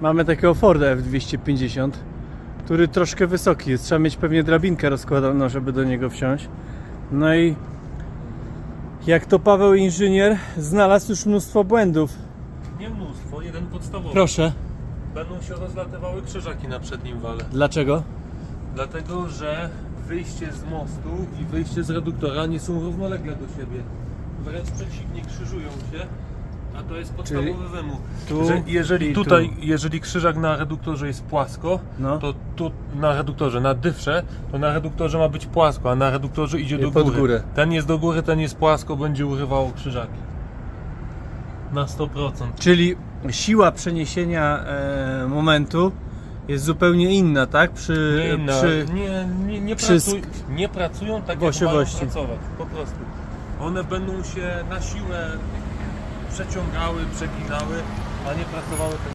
Mamy takiego Forda F250, który troszkę wysoki jest. Trzeba mieć pewnie drabinkę rozkładaną, żeby do niego wsiąść. No i jak to Paweł inżynier znalazł już mnóstwo błędów. Nie mnóstwo, jeden podstawowy. Proszę, Będą się rozlatywały krzyżaki na przednim wale. dlaczego? Dlatego, że wyjście z mostu i wyjście z reduktora nie są równolegle do siebie. Wręcz przeciwnie, krzyżują się. A to jest podstawowy Czyli wymóg. tu że jeżeli i tutaj, tu. jeżeli krzyżak na reduktorze jest płasko, No. to tu na reduktorze, na dyfrze, to na reduktorze ma być płasko, a na reduktorze idzie do pod góry. górę. Ten jest do góry, ten jest płasko, będzie urywało krzyżaki. Na 100%. Czyli siła przeniesienia e, momentu jest zupełnie inna, tak? Przy, Nie, inna, przy... nie, nie, nie, przy pracuj, nie pracują tak jak osiowości. mają pracować, po prostu. One będą się na siłę przeciągały, przeginały, a nie pracowały tak